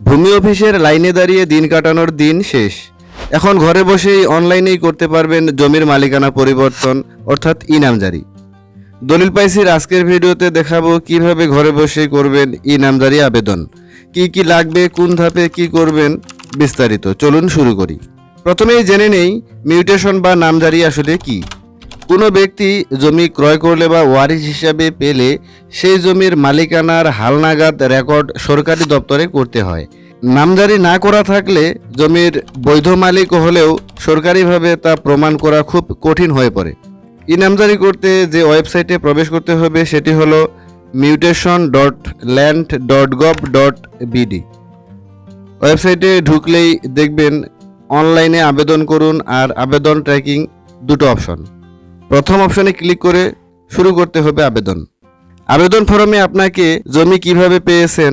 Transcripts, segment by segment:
ভূমি অফিসের লাইনে দাঁড়িয়ে দিন কাটানোর দিন শেষ। এখন ঘরে বসেই অনলাইনেই করতে পারবেন জমির মালিকানা পরিবর্তন, অর্থাৎ ইনামজারি দলিল পাইসির আজকের ভিডিওতে দেখাবো কীভাবে ঘরে বসেই করবেন ইনামজারি আবেদন। কি কি লাগবে, কোন ধাপে কি করবেন, বিস্তারিত। চলুন শুরু করি। প্রথমেই জেনে নেই মিউটেশন বা নামজারি আসলে কি। কোনো ব্যক্তি জমি ক্রয় করলে বা ওয়ারিশ হিসাবে পেলে সেই জমির মালিকানার হালনাগাদ রেকর্ড সরকারি দপ্তরে করতে হয়। নামজারি না করা থাকলে জমির বৈধ মালিক হলেও সরকারিভাবে তা প্রমাণ করা খুব কঠিন হয়ে পড়ে। ই নামজারি করতে যে ওয়েবসাইটে প্রবেশ করতে হবে সেটি হলো mutation dot land dot gov dot BD ওয়েবসাইটে ঢুকলেই দেখবেন, অনলাইনে আবেদন করুন আর আবেদন ট্র্যাকিং দুটো অপশন। প্রথম অপশনে ক্লিক করে শুরু করতে হবে আবেদন। আবেদন ফর্মে আপনাকে জমি কীভাবে পেয়েছেন,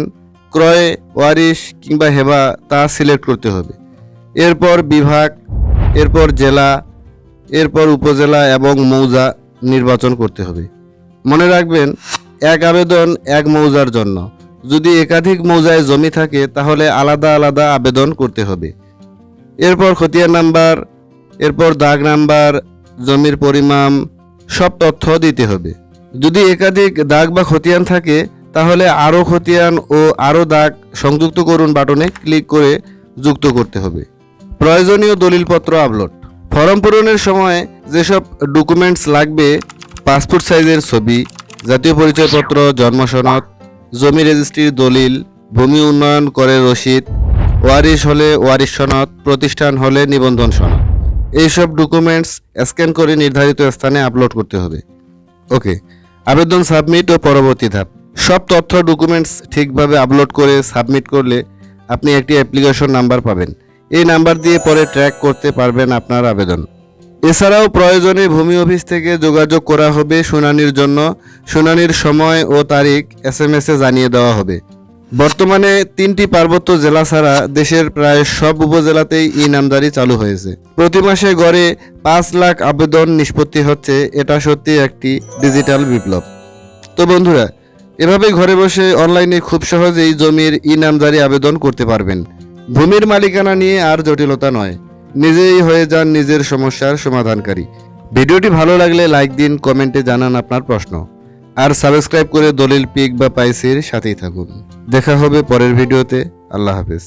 ক্রয়, ওয়ারিশ কিংবা হেবা তা সিলেক্ট করতে হবে। এরপর বিভাগ, এরপর জেলা, এরপর উপজেলা এবং মৌজা নির্বাচন করতে হবে। মনে রাখবেন, এক আবেদন এক মৌজার জন্য। যদি একাধিক মৌজায় জমি থাকে, তাহলে আলাদা আলাদা আবেদন করতে হবে। এরপর খতিয়ান নাম্বার, এরপর দাগ নাম্বার জমির পরিমাণ, সব তথ্য দিতে হবে। যদি একাধিক দাগ বা খতিয়ান থাকে, তাহলে আরও খতিয়ান ও আরও দাগ সংযুক্ত করুন বাটনে ক্লিক করে যুক্ত করতে হবে। প্রয়োজনীয় দলিলপত্র আপলোড। ফর্ম পূরণের সময় যেসব ডকুমেন্টস লাগবে, পাসপোর্ট সাইজের ছবি, জাতীয় পরিচয়পত্র, জন্ম সনদ, জমি রেজিস্ট্রির দলিল, ভূমি উন্নয়ন করে রসিদ, ওয়ারিশ হলে ওয়ারিশ সনদ, প্রতিষ্ঠান হলে নিবন্ধন সনদ। এইসব ডকুমেন্টস স্ক্যান করে নির্ধারিত স্থানে আপলোড করতে হবে। ওকে আবেদন সাবমিট ও পরবর্তী ধাপ। সব তথ্য ডকুমেন্টস ঠিকভাবে আপলোড করে সাবমিট করলে আপনি একটি অ্যাপ্লিকেশন নাম্বার পাবেন। এই নাম্বার দিয়ে পরে ট্র্যাক করতে পারবেন আপনার আবেদন। এছাড়াও প্রয়োজনে ভূমি অফিস থেকে যোগাযোগ করা হবে শুনানির জন্য। শুনানির সময় ও তারিখ এস এসে জানিয়ে দেওয়া হবে। বর্তমানে তিনটি পার্বত্য জেলা ছাড়া দেশের প্রায় সব উপজেলাতেই ই নামদারি চালু হয়েছে। প্রতি মাসে গড়ে পাঁচ লাখ আবেদন নিষ্পত্তি হচ্ছে, এটা সত্যি একটি ডিজিটাল বিপ্লব। তো বন্ধুরা, এভাবে ঘরে বসে অনলাইনে খুব সহজেই জমির ই নামজারি আবেদন করতে পারবেন। ভূমির মালিকানা নিয়ে আর জটিলতা নয়, নিজেই হয়ে যান নিজের সমস্যার সমাধানকারী। ভিডিওটি ভালো লাগলে লাইক দিন, কমেন্টে জানান আপনার প্রশ্ন। আর সাবস্ক্রাইব করে দলিল পিক বা পাইসির সাথেই থাকুন। দেখা হবে পরের ভিডিওতে। আল্লাহ হাফেজ।